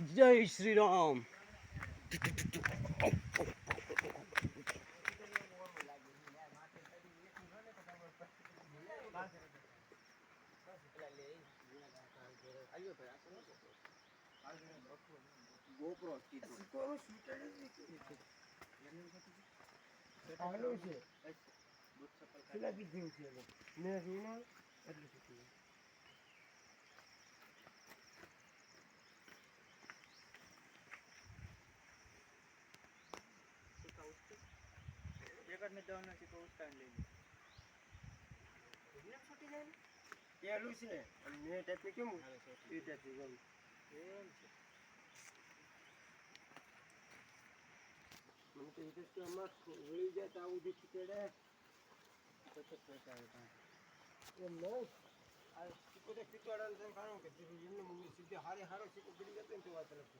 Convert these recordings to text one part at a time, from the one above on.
જય શ્રી રામ. આવેલું છે પેલા કીધું છે એને. મેં જોઈને એટલે શીખ્યું. પેલું છે અને મેં ટાઈપનું કેવું એ ટાઈપનું ગમ મને તો એટલે જ કે આમાં વળી જાય તો આવું જે ખીચડે એમ નહીં આ સિક્કો તો ખીચવાડાને તેમ ખાણું કે સીધું એમને મૂકી સીધે હારે હારો સિક્કો પડી જતો ને તો વાત અલગ છે.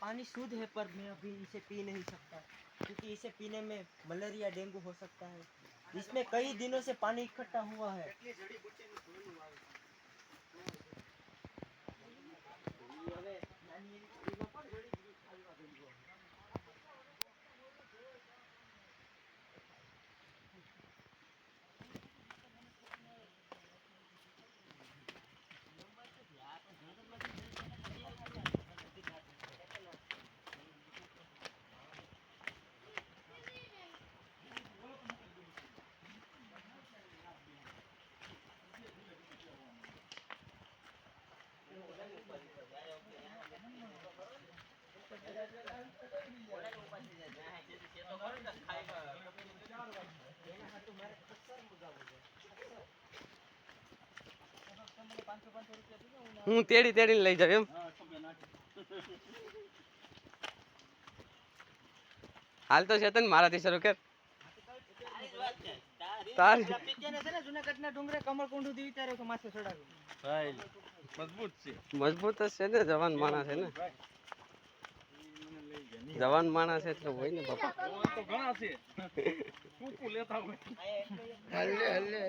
पानी शुद्ध है, पर मैं अभी इसे पी नहीं सकता। क्योंकि इसे पीने में मलेरिया, डेंगू हो सकता है। इसमें कई दिनों से पानी इकट्ठा हुआ है। હું તેડી તેડીને લઈ જાવ એમ. હાલ તો છે તને મારાથી શરૂ કર. મજબૂત જ છે ને જવાન માણસ છે ને. જવાન માણસ એટલે હોય ને બાપા. તો ઘણા છે કૂકુ લેતા હોય હલ્લે હલ્લે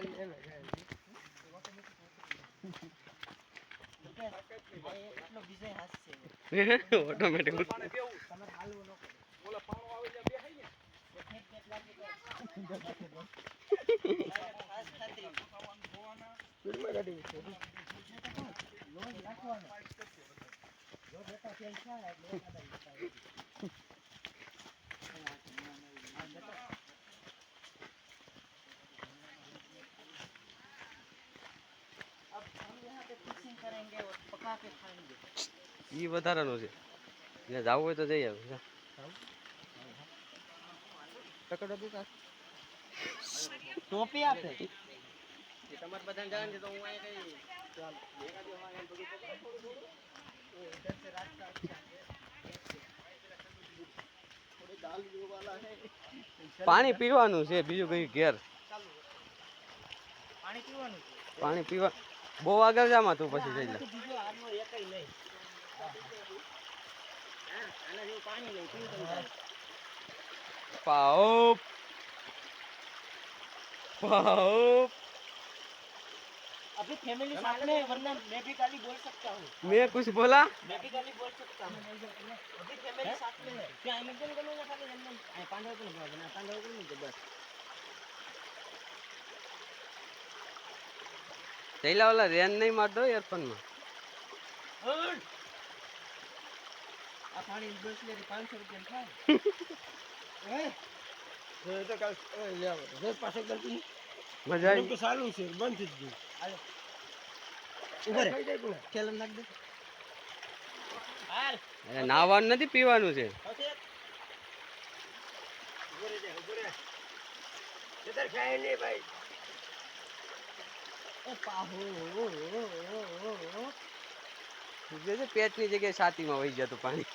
ઓટોમેટિક ઈ વધારાનું છે. જ્યાં જવું હોય તો જઈ આવે. ટોપી આપે. તમારે બધા જવાનું છે તો હું કઈ પાણી પીવાનું છે બીજું કઈ ઘેર. પાણી પીવાનું પાણી પીવા બહુ આગળ જામાં તું પછી જઈ લે. આનાથી બીજો આરનો એકય નહીં હા, આના જેવું પાણી નહીં પીવું તમે તારે. પાઓ પાઓ अभी फैमिली साथ में है, वरना मैं भी गाली बोल सकता हूँ મેં કુછ બોલા मैं भी गाली बोल सकता हूँ अभी फैमिली साथ में है क्या इमेजिन करो ना खाली रंजन आ पांडव को नहीं बोलना पांडव को नहीं बस જઈલા ઓલા રેન નહીં મારતો એરફોનમાં આ પાણી દસ લીટર પાંચસો રૂપિયા થાય. હે? તો કાલ ઓય લે આવો. જો પાછળ ગલતી મજા આવી. તો સારું છે બંધ થઈ જ ગયું ઊભા રે. થઈ જાય કોને? કેલમ નાખ દે. હાલ. અરે નાવાનું નથી પીવાનું છે. ઊભો રહી ઊભો રહે. ખાય નહીં ભાઈ. પેટની જગ્યાએ છાતીમાં વહી જતું પાણી.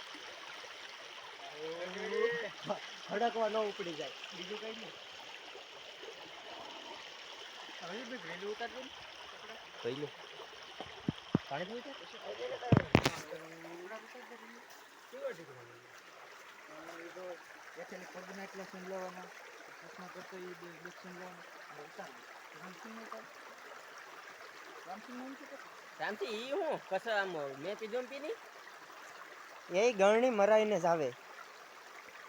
હડકવા ન ઉપડી જાય. બીજું કઈ નહીં. હવે બી ભરેલું ઉતારજો ને. પાણી દીકરો એથેને પગના એટલા સીન લેવાના ચશ્મા કરતો એ બે બે સીન લેવાના ઉતારવાનું. રામસિંહ રામસિંહ નામ હું? કસા આમ મેં પીધું પીની એ ગરણી મરાઈને જ આવે.